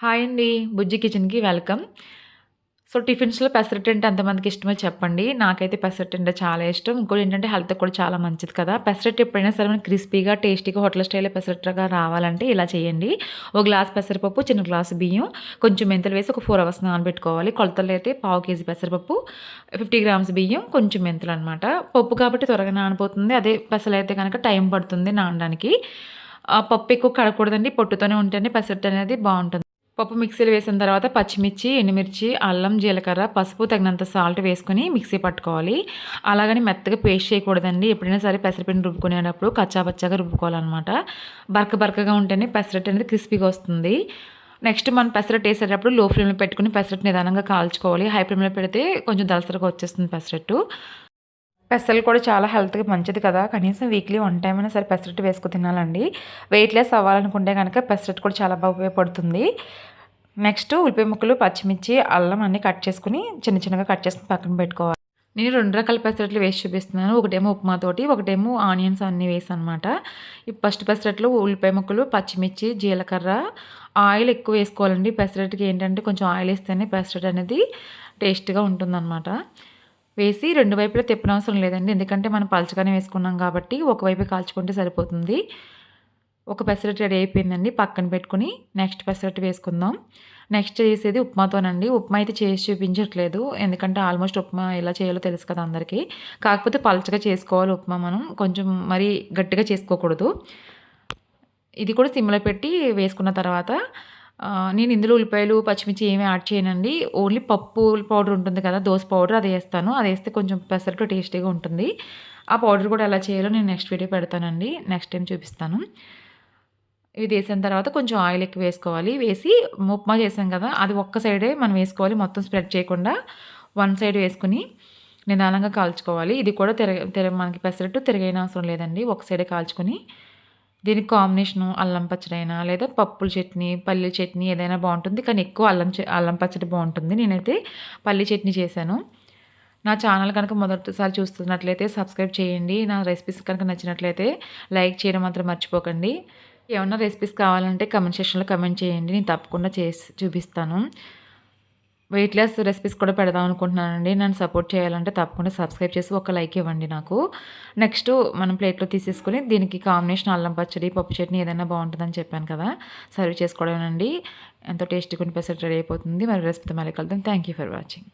Hi అండి బుజ్జి కిచెన్‌కి welcome. So, టిఫిన్స్‌లో pesarattu అంటే ఎంతమందికి ఇష్టమో చెప్పండి. నాకైతే పెసరట్ అంటే చాలా ఇష్టం. ఇంకోటి ఏంటంటే హెల్త్‌కి కూడా చాలా మంచిది కదా! పెసరట్ ఎప్పుడైనా సరే మనకి క్రిస్పీగా, టేస్టీగా హోటల్ స్టైల్‌లో పెసరట్టుగా రావాలంటే ఇలా చేయండి. ఒక గ్లాస్ పెసరపప్పు, చిన్న గ్లాసు బియ్యం, కొంచెం మెంతులు వేసి ఒక ఫోర్ అవర్స్ నానబెట్టుకోవాలి. కొలతలు అయితే పావు కేజీ పెసరపప్పు, 50 గ్రామ్స్ బియ్యం, కొంచెం మెంతులనమాట. పప్పు కాబట్టి త్వరగా నానిపోతుంది. అదే పెసలు అయితే కనుక టైం పడుతుంది నానడానికి. పప్పు ఎక్కువ కడకూడదండి పొట్టుతోనే ఉంటేనే పెసరట్టు అనేది బాగుంటుంది పప్పు మిక్సీలో వేసిన తర్వాత పచ్చిమిర్చి, ఎండుమిర్చి, అల్లం, జీలకర్ర, పసుపు తగినంత సాల్ట్ వేసుకొని మిక్సీ పట్టుకోవాలి. అలాగని మెత్తగా పేస్ట్ చేయకూడదండి. ఎప్పుడైనా సరే పెసరపిండి రుబ్బుకునేటప్పుడు కచ్చాపచ్చాగా రుబ్బుకోవాలన్నమాట రుబ్బుకోవాలనమాట. బరక బరకగా ఉంటేనే పెసరట్టు అనేది క్రిస్పీగా వస్తుంది. నెక్స్ట్ మనం పెసరట్టు వేసేటప్పుడు లో ఫ్లేమ్‌లో పెట్టుకుని పెసరట్ నిదానంగా కాల్చుకోవాలి. హై ఫ్లేమ్‌లో పెడితే కొంచెం దలసరగా వచ్చేస్తుంది పెసరట్టు. పెసలు కూడా చాలా హెల్త్‌కి మంచిది కదా! కనీసం వీక్లీ వన్ టైం అయినా సరే పెసరట్టు వేసుకుని తినాలండి. వెయిట్ లెస్ అవ్వాలనుకుంటే గనక పెసరట్టు కూడా చాలా బాగా ఉపయోగపడుతుంది. నెక్స్ట్ ఉల్లిపాయ ముక్కలు, పచ్చిమిర్చి, అల్లం అన్నీ కట్ చేసుకుని చిన్న చిన్నగా కట్ చేసుకుని పక్కన పెట్టుకోవాలి. నేను రెండు రకాల పెసరట్లు వేసి చూపిస్తున్నాను. ఒకటేమో ఉప్మాతోటి, ఒకటేమో ఆనియన్స్ అన్నీ వేసి అనమాట ఈ ఫస్ట్ పెసరట్లు ఉల్లిపాయ ముక్కలు, పచ్చిమిర్చి, జీలకర్ర, ఆయిల్ ఎక్కువ వేసుకోవాలండి. పెసరట్టుకి ఏంటంటే కొంచెం ఆయిల్ వేస్తేనే పెసరట్టు అనేది టేస్ట్‌గా ఉంటుందన్నమాట వేసి రెండు వైపులా తిప్పనవసరం లేదండి. ఎందుకంటే మనం పలచగానే వేసుకున్నాం కాబట్టి ఒకవైపు కాల్చుకుంటే సరిపోతుంది. ఒక పెసరట్టు రెడీ అయిపోయిందండి. పక్కన పెట్టుకొని నెక్స్ట్ పెసరట్టు వేసుకుందాం. నెక్స్ట్ చేసేది ఉప్మాతోనండి. ఉప్మా అయితే చేసి చూపించట్లేదు. ఎందుకంటే ఆల్మోస్ట్ ఉప్మా ఎలా చేయాలో తెలుసు కదా అందరికీ. కాకపోతే పలచగా చేసుకోవాలి ఉప్మా మనం. కొంచెం మరీ గట్టిగా చేసుకోకూడదు. ఇది కూడా సిమ్‌లో పెట్టి వేసుకున్న తర్వాత నేను ఇందులో ఉల్లిపాయలు, పచ్చిమిర్చి ఏమి యాడ్ చేయనండి. ఓన్లీ పప్పు పౌడర్ ఉంటుంది కదా! దోస పౌడర్ అది వేస్తాను అది వేస్తే కొంచెం పెసరట్టు టేస్టీగా ఉంటుంది. ఆ పౌడర్ కూడా ఎలా చేయాలో నేను నెక్స్ట్ వీడియో పెడతానండి. నెక్స్ట్ టైం చూపిస్తాను. ఇది వేసిన తర్వాత కొంచెం ఆయిల్ ఎక్కువ వేసుకోవాలి. వేసి ఉప్మా చేసాం కదా! అది ఒక్క సైడే మనం వేసుకోవాలి. మొత్తం స్ప్రెడ్ చేయకుండా వన్ సైడ్ వేసుకుని నిదానంగా కాల్చుకోవాలి. ఇది కూడా తిరగ తిరగ మనకి పెసరట్టు తిరగనవసరం లేదండి. ఒక సైడే కాల్చుకొని దీనికి కాంబినేషను అల్లం పచ్చడైనా లేదా పప్పుల చట్నీ, పల్లి చట్నీ ఏదైనా బాగుంటుంది కానీ ఎక్కువ అల్లం చ అల్లం పచ్చడి బాగుంటుంది నేనైతే పల్లి చట్నీ చేశాను. నా ఛానల్ కనుక మొదటిసారి చూస్తున్నట్లయితే సబ్స్క్రైబ్ చేయండి. నా రెసిపీస్ కనుక నచ్చినట్లయితే లైక్ చేయడం మాత్రం మర్చిపోకండి. ఏమన్నా రెసిపీస్ కావాలంటే కమెంట్ సెక్షన్‌లో కమెంట్ చేయండి. నేను తప్పకుండా చేసి చూపిస్తాను. వెయిట్ లాస్ రెసిపీస్ కూడా పెడదాం అనుకుంటున్నానండి. నన్ను సపోర్ట్ చేయాలంటే తప్పకుండా సబ్స్క్రైబ్ చేసి ఒక లైక్ ఇవ్వండి నాకు. నెక్స్ట్ మనం ప్లేట్‌లో తీసేసుకుని దీనికి కాంబినేషన్ అల్లం పచ్చడి, పప్పు చట్నీ ఏదైనా బాగుంటుందని చెప్పాను కదా! సర్వ్ చేసుకోవడమేనండి. ఎంతో టేస్టీగా కొన్ని పెసరెట్ రెడీ అయిపోతుంది. మరి రెసిపీతో మళ్ళీ కలుద్దాం. Thank you for watching.